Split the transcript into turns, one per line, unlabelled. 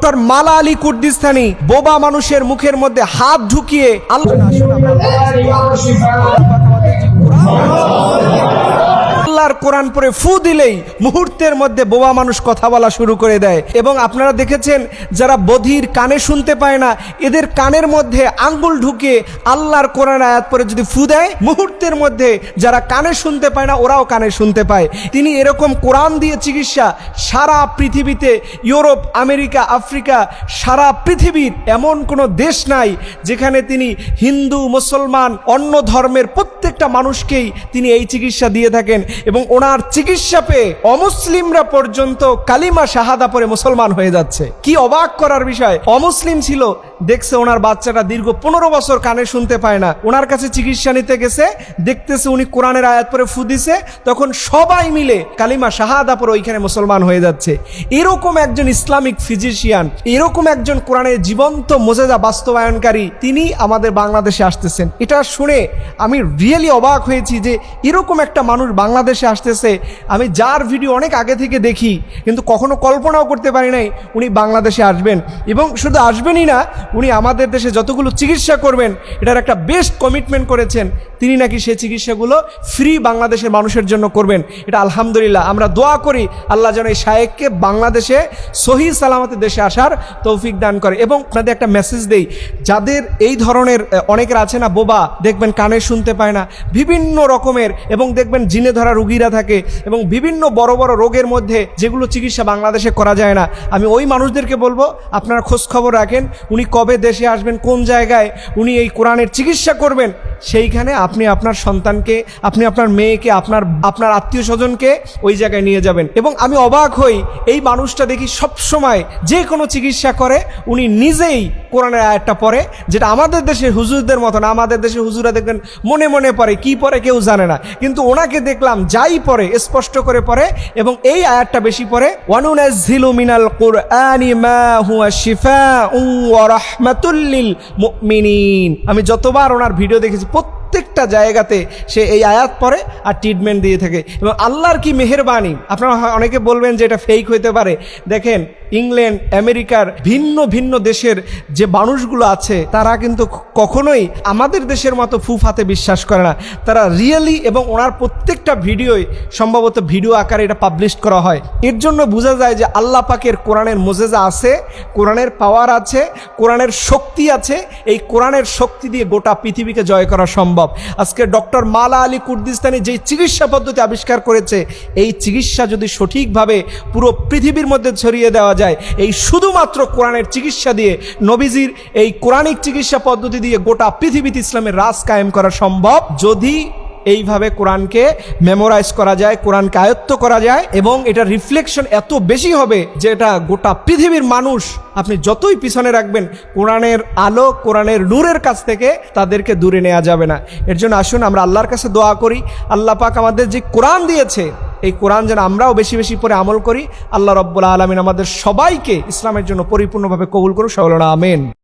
Doctor মালা আলী কুর্দিস্তানি বোবা মানুষের মুখের মধ্যে হাত ঢুকিয়ে আল্লাহ আল্লাহর কোরআন পরে ফু দিলেই মুহূর্তের মধ্যে বোবা মানুষ কথা বলা শুরু করে দেয়। এবং আপনারা দেখেছেন, যারা বধির কানে শুনতে পায় না, এদের কানের মধ্যে আঙ্গুল ঢুকে আল্লাহর কোরআন আয়াত পরে যদি ফু দেয়, মুহূর্তের মধ্যে যারা কানে শুনতে পায় না, ওরাও কানে শুনতে পায়। তিনি এরকম কোরআন দিয়ে চিকিৎসা সারা পৃথিবীতে, ইউরোপ, আমেরিকা, আফ্রিকা, সারা পৃথিবীর এমন কোনো দেশ নাই, যেখানে তিনি হিন্দু, মুসলমান, অন্য ধর্মের প্রত্যেকটা মানুষকেই তিনি এই চিকিৎসা দিয়ে থাকেন এবং ওনার চিকিৎসা পেয়ে অমুসলিমরা পর্যন্ত কালিমা শাহাদা পরে মুসলমান হয়ে যাচ্ছে। কি অবাক করার বিষয়? অমুসলিম ছিল দেখছে ওনার বাচ্চাটা দীর্ঘ পনেরো বছর কানে শুনতে পায় না। ওনার কাছে চিকিৎসা নিতে গেছে, দেখতেছে উনি কোরআনের আয়াত পরে ফু দিছে, তখন সবাই মিলে কালিমা শাহাদা পরে ওইখানে মুসলমান হয়ে যাচ্ছে। এরকম একজন ইসলামিক ফিজিশিয়ান, এরকম একজন কোরআনের জীবন্ত মোজেজা বাস্তবায়নকারী, তিনি আমাদের বাংলাদেশে আসতেছেন। এটা শুনে আমি রিয়েলি অবাক হয়েছি যে এরকম একটা মানুষ বাংলাদেশে আসতেছে। আমি যার ভিডিও অনেক আগে থেকে দেখি, কিন্তু কখনো কল্পনাও করতে পারি নাই উনি বাংলাদেশে আসবেন। এবং শুধু আসবেনই না উনি আমাদের দেশে যতগুলো চিকিৎসা করবেন, এটার একটা বেস্ট কমিটমেন্ট করেছেন, তিনি নাকি সেই চিকিৎসাগুলো ফ্রি বাংলাদেশের মানুষের জন্য করবেন। এটা আলহামদুলিল্লাহ, আমরা দোয়া করি, আল্লাহ যেন এই শায়েককে বাংলাদেশে সহি সালামতে দেশে আসার তৌফিক দান করে। এবং আপনাদের একটা মেসেজ দেই, যাদের এই ধরনের অনেকের আছে না বোবা, দেখবেন কানে শুনতে পায় না, বিভিন্ন রকমের, এবং দেখবেন জিনে ধরা রুগীরা থাকে, এবং বিভিন্ন বড় বড় রোগের মধ্যে যেগুলো চিকিৎসা বাংলাদেশে করা যায় না, আমি ওই মানুষদেরকে বলব, আপনারা খোঁজ খবর রাখেন, উনি কবে দেশে আসবেন, কোন জায়গায় উনি এই কোরআনের চিকিৎসা করবেন, সেইখানে আপনি আপনার সন্তানকে, আপনি আপনার মেয়েকে, আপনার আপনার আত্মীয় স্বজনকে ওই জায়গায় নিয়ে যাবেন। এবং আমি অবাক হই, এই মানুষটা দেখি সব সময় যে কোনো চিকিৎসা করে, উনি নিজেই কোরআনের আয়াতটা পড়ে, যেটা আমাদের দেশের হুজুরদের মতন, আমাদের দেশে হুজুরা দেখবেন মনে মনে পড়ে, কি পড়ে কেউ জানে না। কিন্তু ওনাকে দেখলাম যাই পড়ে, স্পষ্ট করে পড়ে, এবং এই আয়াতটা বেশি পড়ে, ওয়ানুনাজ্জিলু মিনাল কুরআনি মা হুয়া শিফাউন ওয়া রাহমাতুল লিল মুমিনিন। আমি যতবার ওনার ভিডিও দেখেছি প্রত্যেকটা জায়গাতে সে এই আয়াত পড়ে আর ট্রিটমেন্ট দিয়ে থাকে। এবং আল্লাহর কি মেহেরবানি? আপনারা অনেকে বলবেন যে এটা ফেক হইতে পারে। দেখেন, ইংল্যান্ড, আমেরিকার ভিন্ন ভিন্ন দেশের যে মানুষগুলো আছে, তারা কিন্তু কখনোই আমাদের দেশের মতো ফুফাতে বিশ্বাস করে না। তারা রিয়েলি এবং ওনার প্রত্যেকটা ভিডিওই সম্ভবত ভিডিও আকারে এটা পাবলিশ করা হয়। এর জন্য বোঝা যায় যে আল্লাহ পাকের কোরআনের মোজেজা আছে, কোরআনের পাওয়ার আছে, কোরআনের শক্তি আছে। এই কোরআনের শক্তি দিয়ে গোটা পৃথিবীকে জয় করা সম্ভব। আজকে ডক্টর মালা আলী কুর্দিস্তানি যেই চিকিৎসা পদ্ধতি আবিষ্কার করেছে, এই চিকিৎসা যদি সঠিকভাবে পুরো পৃথিবীর মধ্যে ছড়িয়ে দেওয়া যায়, এই শুধুমাত্র কোরআনের চিকিৎসা দিয়ে নবীজির এই কোরআনিক চিকিৎসা পদ্ধতি দিয়ে গোটা পৃথিবীতে ইসলামের রাজ কায়েম করা সম্ভব। যদি এইভাবে কোরআনকে মেমোরাইজ করা যায়, কোরআনকে আয়ত্ত করা যায় এবং এটা রিফ্লেকশন এত বেশি হবে যে এটা গোটা পৃথিবীর মানুষ, আপনি যতই পিছনে রাখবেন, কোরআনের আলো, কোরআনের নূরের কাছ থেকে তাদেরকে দূরে নেওয়া যাবে না। এর জন্য আসুন আমরা আল্লাহর কাছে দোয়া করি, আল্লাহ পাক আমাদের যে কোরআন দিয়েছে, এই কোরআন যেন আমরাও বেশি বেশি পরে আমল করি। আল্লাহ রব্বুল আলমিন আমাদের সবাইকে ইসলামের জন্য পরিপূর্ণভাবে কবুল করুন সকলনা আমেন।